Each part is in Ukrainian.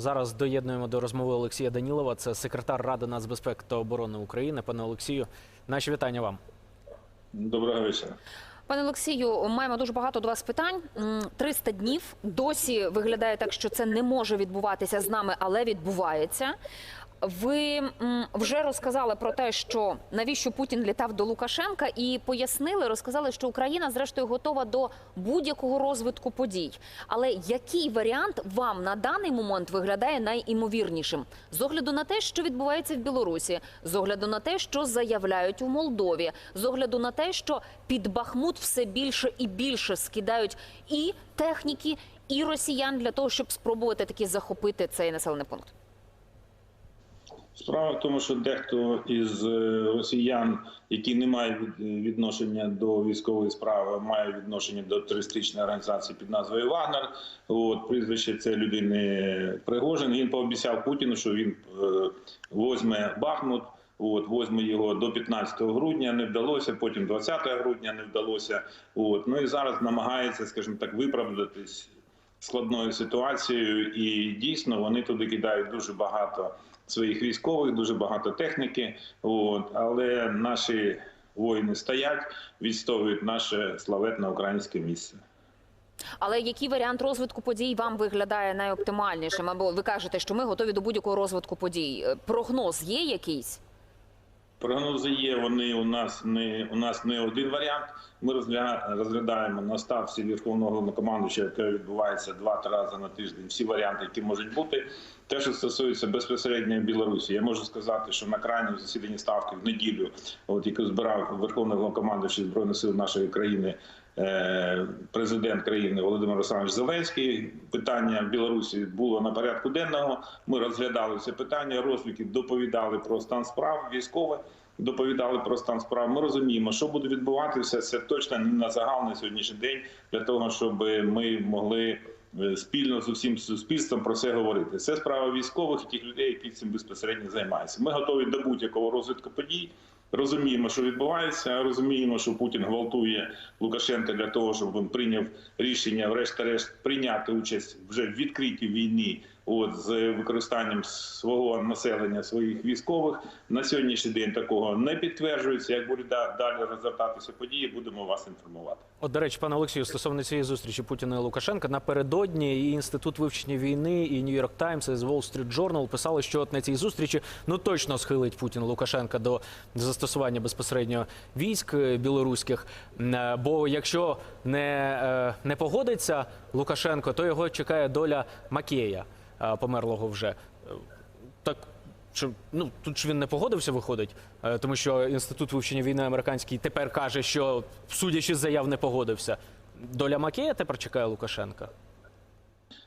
Зараз доєднуємо до розмови Олексія Данілова. Це секретар Ради нацбезпеки та оборони України. Пане Олексію, наші вітання вам. Доброго вечора. Пане Олексію, маємо дуже багато до вас питань. М, 300 днів досі виглядає так, що це не може відбуватися з нами, але відбувається. Ви вже розказали про те, що навіщо Путін літав до Лукашенка, і пояснили, розказали, що Україна зрештою готова до будь-якого розвитку подій. Але який варіант вам на даний момент виглядає найімовірнішим з огляду на те, що відбувається в Білорусі, з огляду на те, що заявляють у Молдові, з огляду на те, що під Бахмут все більше і більше скидають і техніки, і росіян для того, щоб спробувати таки захопити цей населений пункт. Справа в тому, що дехто із е, росіян, які не мають відношення до військової справи, має відношення до терористичної організації під назвою Вагнер. От прізвище це людини Пригожин. Він пообіцяв Путіну, що він е, возьме Бахмут. От возьме його до 15 грудня, не вдалося. Потім 20 грудня не вдалося. От ну і зараз намагається, скажімо так, виправдатись складною ситуацією, і дійсно вони туди кидають дуже багато своїх військових, дуже багато техніки. От але наші воїни стоять, відстоюють наше славетне українське місце. Але який варіант розвитку подій вам виглядає найоптимальнішим? Або ви кажете, що ми готові до будь-якого розвитку подій? Е, Прогноз є якийсь? Прогнози є. Вони у нас не у нас не один варіант. Ми розгля- розглядаємо на ставці Верховного Головнокомандуюча, яке відбувається два-три рази на тиждень. Всі варіанти, які можуть бути. Те, що стосується безпосередньо Білорусі, я можу сказати, що на крайньому засіданні ставки в неділю, от яку збирав Верховний Головнокомандуючий збройних сил нашої країни. Е, Президент країни Володимир Олександрович Зеленський питання Білорусі було на порядку денного. Ми розглядали це питання. Розвідки доповідали про стан справ військове доповідали про стан справ. Ми розуміємо, що буде відбуватися. Це точно не на загал на сьогоднішній день для того, щоб ми могли е, спільно з усім суспільством про це говорити. Це справа військових і тих людей, які цим безпосередньо займаються. Ми готові до будь-якого розвитку подій. Розуміємо, що відбувається. Розуміємо, що Путін гвалтує Лукашенка для того, щоб він прийняв рішення, врешті-решт, прийняти участь вже в відкритій війні. От з використанням свого населення своїх військових на сьогоднішній день такого не підтверджується. Як будуть далі розвертатися події, будемо вас інформувати. От, до речі, пане Олексію, стосовно цієї зустрічі Путіна і Лукашенка, напередодні і інститут вивчення війни, і York Times, і Wall Street Journal писали, що от на цій зустрічі ну точно схилить Путін Лукашенка до застосування безпосередньо військ е, білоруських. Е, Бо якщо не, е, не погодиться Лукашенко, то його чекає доля Макея, померлого вже. Е, Так що ну тут ж він не погодився, виходить, Е, тому що інститут вивчення війни американський тепер каже, що судячи з заяв, не погодився. Доля Макея тепер чекає Лукашенка.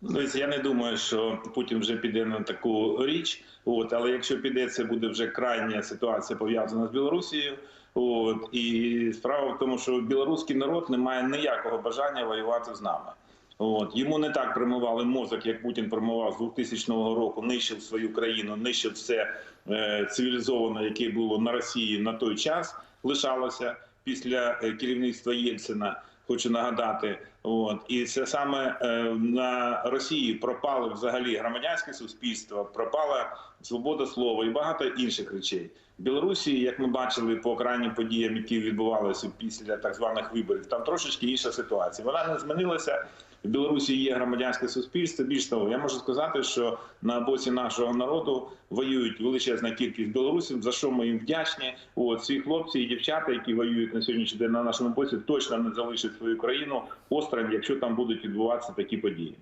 Дивіться, я не думаю, що Путін вже піде на таку річ. От, але якщо піде, це буде вже крайня ситуація пов'язана з Білорусією. От і справа в тому, що білоруський народ не має ніякого бажання воювати з нами. От йому не так примивали мозок, як Путін примивав з 2000 року, нищив свою країну, нищив все е, цивілізоване, яке було на Росії на той час, лишалося після е, керівництва Єльцина. Хочу нагадати, от і це саме е, на Росії пропало взагалі громадянське суспільство, пропала свобода слова і багато інших речей. Білорусі, як ми бачили по крайнім подіям, які відбувалися після так званих виборів, там трошечки інша ситуація. Вона не змінилася. В Білорусі є громадянське суспільство. Більш того, я можу сказати, що на боці нашого народу воюють величезна кількість білорусів, за що ми їм вдячні. От ці хлопці і дівчата, які воюють на сьогоднішній день на нашому боці, точно не залишать свою країну осторонь, якщо там будуть відбуватися такі події.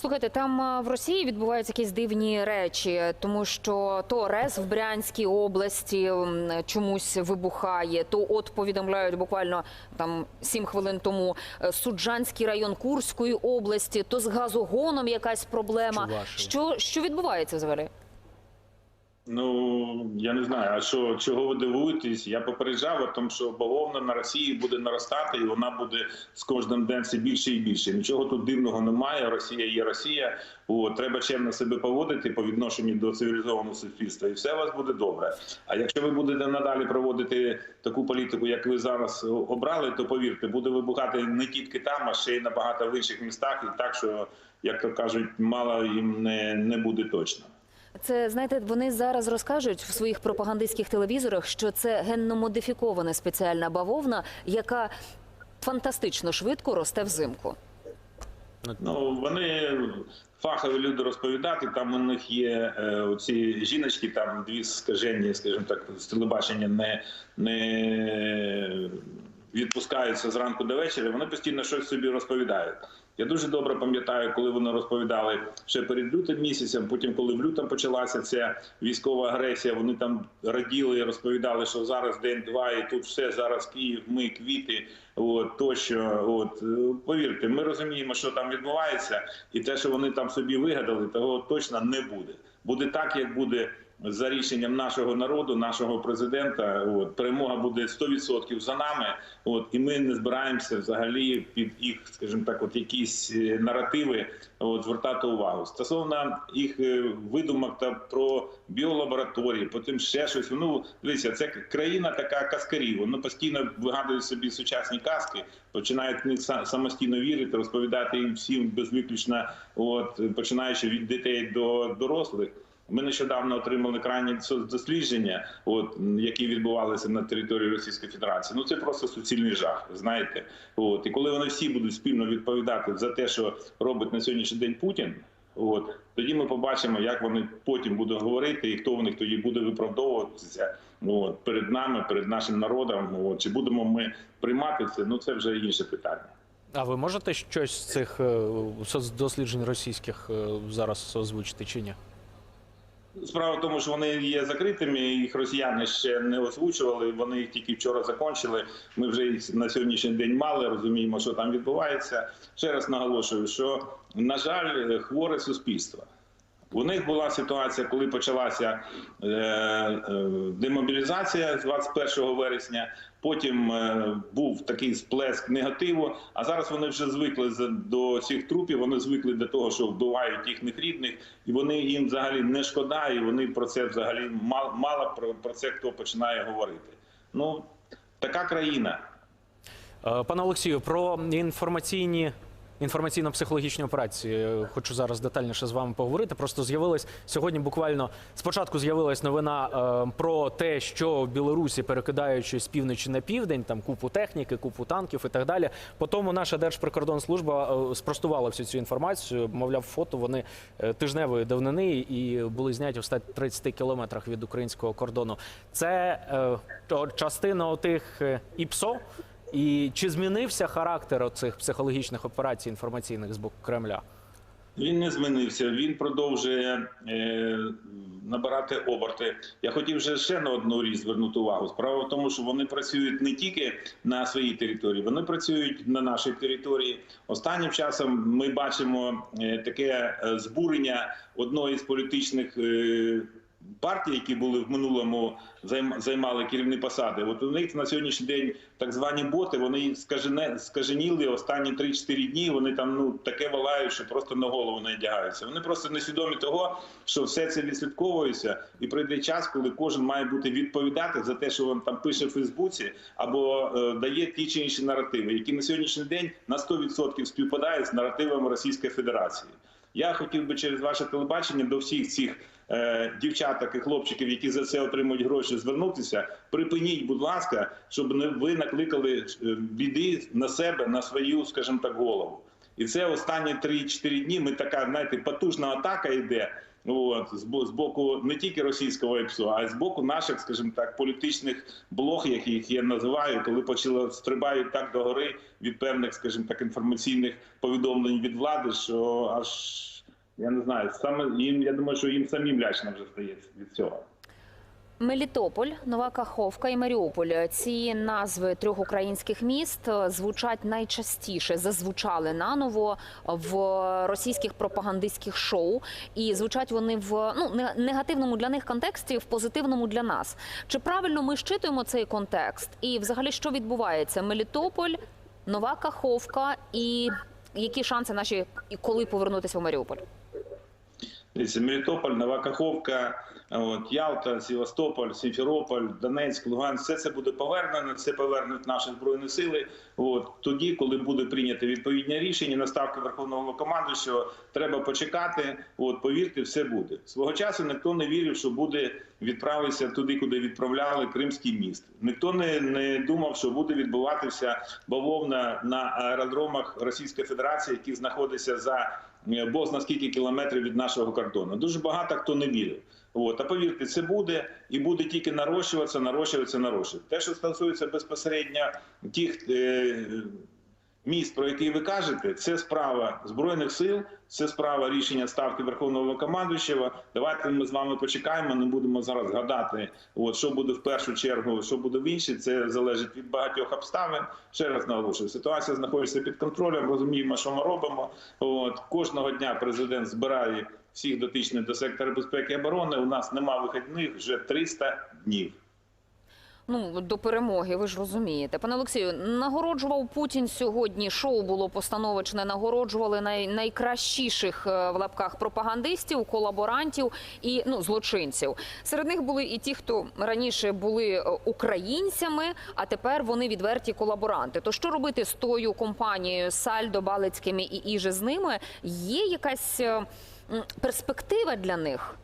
Слухайте, там в Росії відбуваються якісь дивні речі, тому що то РЕС в Брянській області чомусь вибухає, то от повідомляють буквально там сім хвилин тому е, Суджанський район Курської області, то з газогоном якась проблема. Що, що відбувається взагалі? Ну я не знаю, а що чого ви дивуєтесь? Я попереджав, тому, що бавовна на Росії буде наростати, і вона буде з кожним днем все більше і більше. Нічого тут дивного немає. Росія є Росія. О, треба чемно себе поводити по відношенню до цивілізованого суспільства, і все у вас буде добре. А якщо ви будете надалі проводити таку політику, як ви зараз обрали, то повірте, буде вибухати не тільки там, а ще й на багато в інших містах, і так що, як то кажуть, мало їм не, не буде точно. Це знаєте, вони зараз розкажуть в своїх пропагандистських телевізорах, що це генно модифікована спеціальна бавовна, яка фантастично швидко росте взимку. Ну вони фахові люди розповідати. Там у них є е, оці жіночки, там дві скажені, скажімо так, з телебачення не, не відпускаються зранку до вечора. Вони постійно щось собі розповідають. Я дуже добре пам'ятаю, коли вони розповідали ще перед лютим місяцем. Потім, коли в лютому почалася ця військова агресія, вони там раділи і розповідали, що зараз день-два, і тут все зараз Київ, ми квіти. От тощо, от повірте, ми розуміємо, що там відбувається, і те, що вони там собі вигадали, того точно не буде. Буде так, як буде за рішенням нашого народу, нашого президента. От перемога буде 100% за нами. От і ми не збираємося взагалі під їх, скажімо так, от якісь е, наративи от звертати увагу стосовно їх е, видумок та про біолабораторії, потім ще щось. Ну дивіться, це країна така каскарів. Вони постійно вигадують собі сучасні казки, починають них са- самостійно вірити, розповідати їм всім безвиключно, от починаючи від дітей до дорослих. Ми нещодавно отримали крайні дослідження, от які відбувалися на території Російської Федерації. Ну це просто суцільний жах. Знаєте, от і коли вони всі будуть спільно відповідати за те, що робить на сьогоднішній день Путін. От тоді ми побачимо, як вони потім будуть говорити, і хто в них тоді буде виправдовуватися от, перед нами, перед нашим народом. От чи будемо ми приймати це? Ну це вже інше питання. А ви можете щось з цих е, соцдосліджень російських е, зараз озвучити чи ні? Справа в тому, що вони є закритими, їх росіяни ще не озвучували. Вони їх тільки вчора закінчили. Ми вже їх на сьогоднішній день мали, розуміємо, що там відбувається. Ще раз наголошую, що на жаль, хворе суспільство. У них була ситуація, коли почалася е, е, демобілізація з 21 вересня. Потім е, був такий сплеск негативу. А зараз вони вже звикли до цих трупів. Вони звикли до того, що вбивають їхніх рідних, і вони їм взагалі не шкода, і вони про це взагалі мало, про, це хто починає говорити. Ну така країна. Пане Олексію, про інформаційні. Інформаційно-психологічні операції Е, хочу зараз детальніше з вами поговорити. Просто з'явилась сьогодні. Буквально спочатку з'явилась новина е, про те, що в Білорусі перекидаючи з півночі на південь, там купу техніки, купу танків і так далі. Потім наша Держприкордонслужба е, спростувала всю цю інформацію. Мовляв, фото вони е, тижневої давнини і були зняті в 130 кілометрах від українського кордону. Це е, частина отих ІПСО. І чи змінився характер цих психологічних операцій інформаційних з боку Кремля? Він не змінився. Він продовжує е, набирати оберти. Я хотів вже ще на одну річ звернути увагу. Справа в тому, що вони працюють не тільки на своїй території, вони працюють на нашій території. Останнім часом ми бачимо е, таке е, збурення одної з політичних. Е, Партії, які були в минулому займ- займали керівні посади, от у них на сьогоднішній день так звані боти, вони скажене, скаженіли останні 3-4 дні. Вони там ну таке волають, що просто на голову не одягаються. Вони просто не свідомі того, що все це відслідковується, і прийде час, коли кожен має бути відповідати за те, що він там пише в Фейсбуці або е, дає ті чи інші наративи, які на сьогоднішній день на 100% співпадають з наративами Російської Федерації. Я хотів би через ваше телебачення до всіх цих дівчаток і хлопчиків, які за це отримують гроші, звернутися. Припиніть, будь ласка, щоб не ви накликали е, біди на себе, на свою, скажімо так, голову. І це останні 3-4 дні. Ми така, знаєте, потужна атака йде. От з бо- з боку не тільки російського ЕПСО, а й з боку наших, скажімо так, політичних блог, яких я називаю, коли почали стрибають так до гори від певних, скажімо так, інформаційних повідомлень від влади, що аж я не знаю, саме їм я думаю, що їм самим лячно вже стається від цього. Мелітополь, Нова Каховка і Маріуполь. Ці назви трьох українських міст е, звучать найчастіше, зазвучали наново в російських пропагандистських шоу, і звучать вони в ну негативному для них контексті, в позитивному для нас. Чи правильно ми щитуємо цей контекст? І взагалі що відбувається? Мелітополь, Нова Каховка і які шанси наші і коли повернутися в Маріуполь? Дивіться, Мелітополь, Нова от, Ялта, Севастополь, Сімферополь, Донецьк, Луганськ, все це буде повернено, це повернуть наші збройні сили. От тоді, коли буде прийнято відповідне рішення на ставки Верховного командуючого, треба почекати. От повірте, все буде. Свого часу ніхто не вірив, що буде відправитися туди, куди відправляли Кримський міст. Ніхто не, не думав, що буде відбуватися бавовна на аеродромах Російської Федерації, які знаходяться за бог на скільки кілометрів від нашого кордону. Дуже багато хто не вірив. От, а повірте, це буде і буде тільки нарощуватися, нарощуватися, нарощуватися. Те, що стосується безпосередньо тих е, міст, про які ви кажете, це справа збройних сил, це справа рішення ставки Верховного командуючого. Давайте ми з вами почекаємо. Не будемо зараз гадати, от що буде в першу чергу, що буде в іншій. Це залежить від багатьох обставин. Ще раз наголошую, ситуація знаходиться під контролем. Розуміємо, що ми робимо. От кожного дня президент збирає всіх дотичних до сектора безпеки і оборони. У нас нема вихідних вже 300 днів. Ну до перемоги, ви ж розумієте. Пане Олексію, нагороджував Путін сьогодні. Шоу було постановочне. Нагороджували най, найкращіших е, в лапках пропагандистів, колаборантів і ну злочинців. Серед них були і ті, хто раніше були е, українцями, а тепер вони відверті колаборанти. То що робити з тою компанією Сальдо, Балицькими і іже з ними? Є якась е, перспектива для них?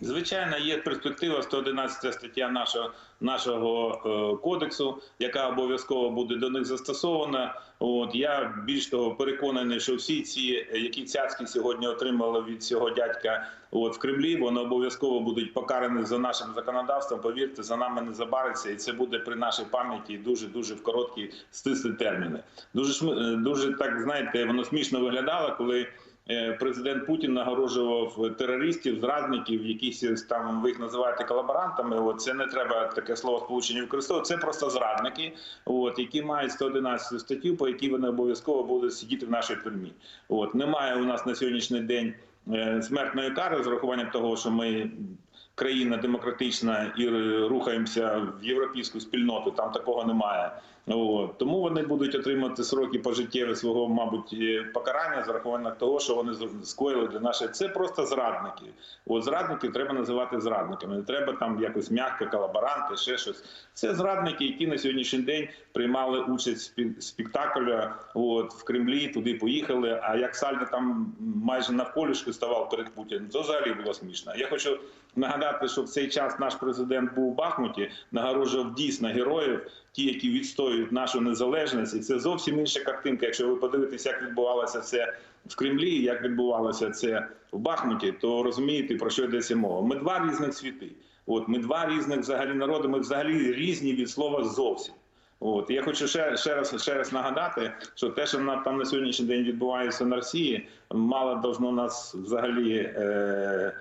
Звичайно, є перспектива 111 стаття нашого нашого е, кодексу, яка обов'язково буде до них застосована. От я більш того переконаний, що всі ці, які цяцьки сьогодні отримали від цього дядька, от в Кремлі, вони обов'язково будуть покарані за нашим законодавством. Повірте, за нами не забариться, і це буде при нашій пам'яті дуже дуже в короткі стислі терміни. Дуже е, дуже так знаєте, воно смішно виглядало, коли. Е, Президент Путін нагороджував терористів, зрадників, якісь там ви їх називаєте колаборантами. От це не треба таке слово сполучення використовувати. Це просто зрадники, от які мають 111 статтю, по якій вони обов'язково будуть сидіти в нашій тюрмі. От немає у нас на сьогоднішній день е, смертної кари з урахуванням того, що ми. Країна демократична і рухаємося в європейську спільноту. Там такого немає. От. Тому вони будуть отримати сроки пожиттєві свого, мабуть, покарання за рахування того, що вони з- скоїли для нашої. Це просто зрадники. От зрадників треба називати зрадниками. Не треба там якось м'яко, колаборанти, ще щось. Це зрадники, які на сьогоднішній день приймали участь в спектакля от, в Кремлі, туди поїхали. А як Сальдо там майже навколішки ставав перед Путіним, то взагалі було смішно. Я хочу нагадати, що в цей час наш президент був у Бахмуті, нагороджував дійсно героїв, ті, які відстоюють нашу незалежність, і це зовсім інша картинка. Якщо ви подивитесь, як відбувалося це в Кремлі, як відбувалося це в Бахмуті, то розумієте про що йдеться мова. Ми два різних світи. От ми два різних взагалі народи. Ми взагалі різні від слова зовсім. От я хочу ще, ще раз ще раз нагадати, що те, що на там на сьогоднішній день відбувається на Росії, мало должно нас взагалі. Е,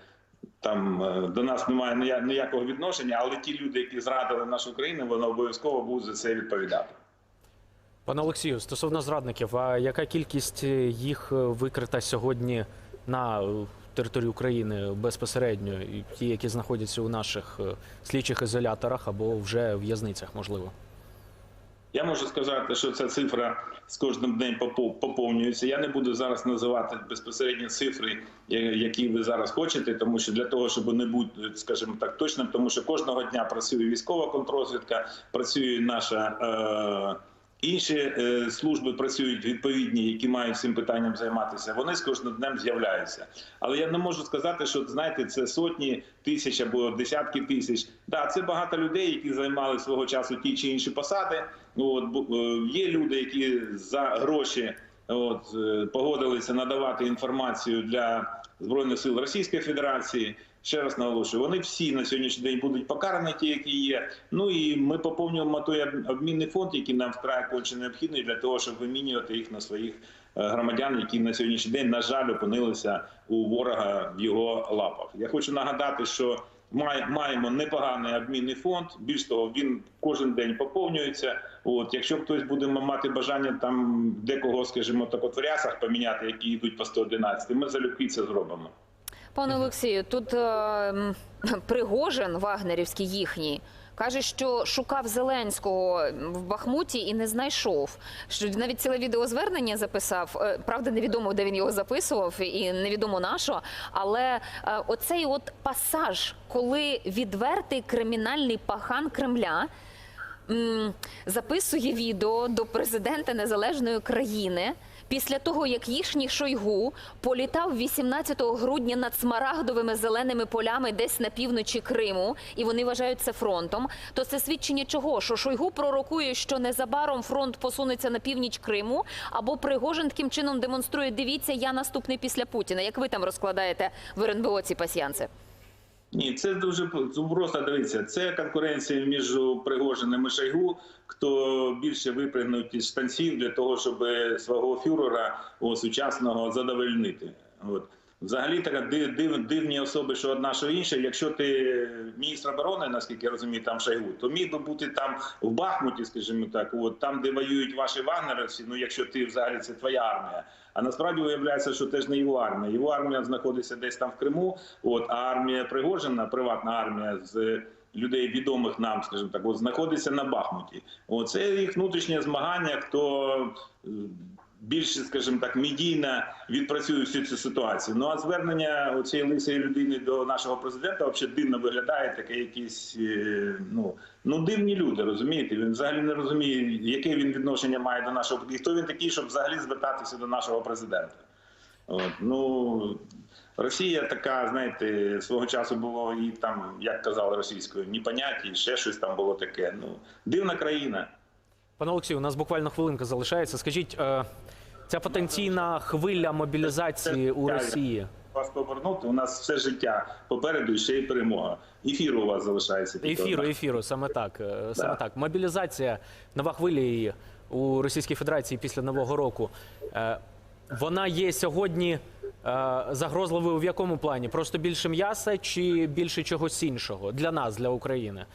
там е, до нас немає ніякого відношення, але ті люди, які зрадили нашу країну, вони обов'язково будуть за це відповідати. Пане Олексію, стосовно зрадників, а яка кількість їх викрита сьогодні на території України безпосередньо, ті, які знаходяться у наших е, слідчих ізоляторах або вже в в'язницях, можливо? Я можу сказати, що ця цифра з кожним днем попо- поповнюється. Я не буду зараз називати безпосередні цифри, які ви зараз хочете, тому що для того, щоб не бути, скажімо так, точним, тому що кожного дня працює військова контрозвідка, працює наша. Е- Інші е, служби працюють відповідні, які мають цим питанням займатися. Вони з кожним днем з'являються. Але я не можу сказати, що знаєте, це сотні тисяч або десятки тисяч. Да, це багато людей, які займали свого часу ті чи інші посади. От е, є люди, які за гроші от е, погодилися надавати інформацію для збройних сил Російської Федерації. Ще раз наголошую, вони всі на сьогоднішній день будуть покарані, ті, які є. Ну і ми поповнюємо той обмінний фонд, який нам вкрай конче необхідний для того, щоб вимінювати їх на своїх е, громадян, які на сьогоднішній день, на жаль, опинилися у ворога в його лапах. Я хочу нагадати, що маємо непоганий обмінний фонд. Більш того, він кожен день поповнюється. От якщо хтось буде мати бажання там декого, скажімо, так от в рясах поміняти, які йдуть по 111, ми залюбки це зробимо. Пане Олексію, тут е, Пригожин Вагнерівський їхній. Каже, що шукав Зеленського в Бахмуті і не знайшов. Що навіть ціле відеозвернення записав. Е, Правда, невідомо, де він його записував, і невідомо на що. Але е, оцей от пасаж, коли відвертий кримінальний пахан Кремля записує відео до президента незалежної країни після того, як їхній Шойгу політав 18 грудня над смарагдовими зеленими полями десь на півночі Криму, і вони вважають це фронтом. То це свідчення чого? Що Шойгу пророкує, що незабаром фронт посунеться на північ Криму, або Пригожин таким чином демонструє: дивіться, я наступний після Путіна. Як ви там розкладаєте в РНБО ці пасіянці? Ні, це дуже просто дивіться. Це конкуренція між Пригожиним і Шойгу, хто більше випрягнув із штанців для того, щоб свого фюрера о, сучасного задовольнити. От. Взагалі така див, див, дивні особи, що одна, що інша. Якщо ти міністр оборони, наскільки я розумію, там Шойгу, то міг би бути там в Бахмуті, скажімо так, от там, де воюють ваші вагнеровці. Ну якщо ти взагалі це твоя армія. А насправді виявляється, що теж не його армія. Його армія знаходиться десь там в Криму. От а армія Пригожина, приватна армія з людей відомих нам, скажімо так, от знаходиться на Бахмуті. От це їх внутрішнє змагання. Хто більше, скажімо так, медійно відпрацює всю цю ситуацію. Ну а звернення цієї лисої людини до нашого президента взагалі дивно виглядає таке, якісь е, ну ну дивні люди, розумієте? Він взагалі не розуміє, яке він відношення має до нашого і хто він такий, щоб взагалі звертатися до нашого президента. От, ну Росія така, знаєте, свого часу було і там, як казали російською, ні поняття, ще щось там було таке. Ну дивна країна. Пане Олексію, у нас буквально хвилинка залишається. Скажіть, е, ця потенційна хвиля мобілізації у Росії. Вас повернути. У нас все життя попереду і ще й перемога. Ефіру у вас залишається. Ефіру, ефіру, саме так. е, Саме Да. так. Мобілізація, нова хвиля її у Російській Федерації після Нового року. Е, Вона є сьогодні загрозливою в якому плані? Просто більше м'яса чи більше чогось іншого для нас, для України?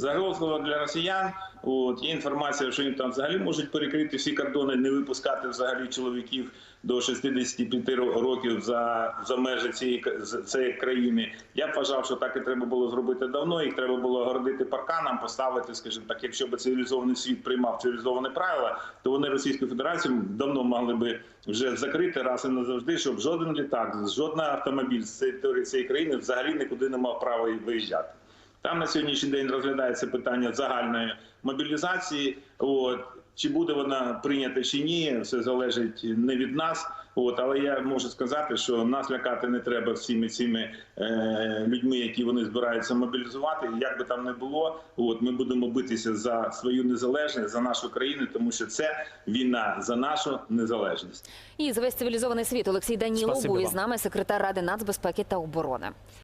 Загрозливо для росіян. От є інформація, що їм там взагалі можуть перекрити всі кордони, не випускати взагалі чоловіків до 65 ро- років за, за межі цієї цієї країни. Я б вважав, що так і треба було зробити давно. Їх треба було огородити парканом, поставити, скажімо так, якщо б цивілізований світ приймав цивілізоване правила, то вони Російську Федерацію давно могли би вже закрити раз і назавжди, щоб жоден літак, жоден автомобіль з території цієї країни взагалі нікуди не мав права виїжджати. Там на сьогоднішній день розглядається питання загальної мобілізації. От чи буде вона прийнята чи ні, все залежить не від нас. От але я можу сказати, що нас лякати не треба всіми цими е, людьми, які вони збираються мобілізувати. Як би там не було, от ми будемо битися за свою незалежність, за нашу країну, тому що це війна за нашу незалежність. І за весь цивілізований світ Олексій Данілов був із нами, секретар Ради нацбезпеки та оборони.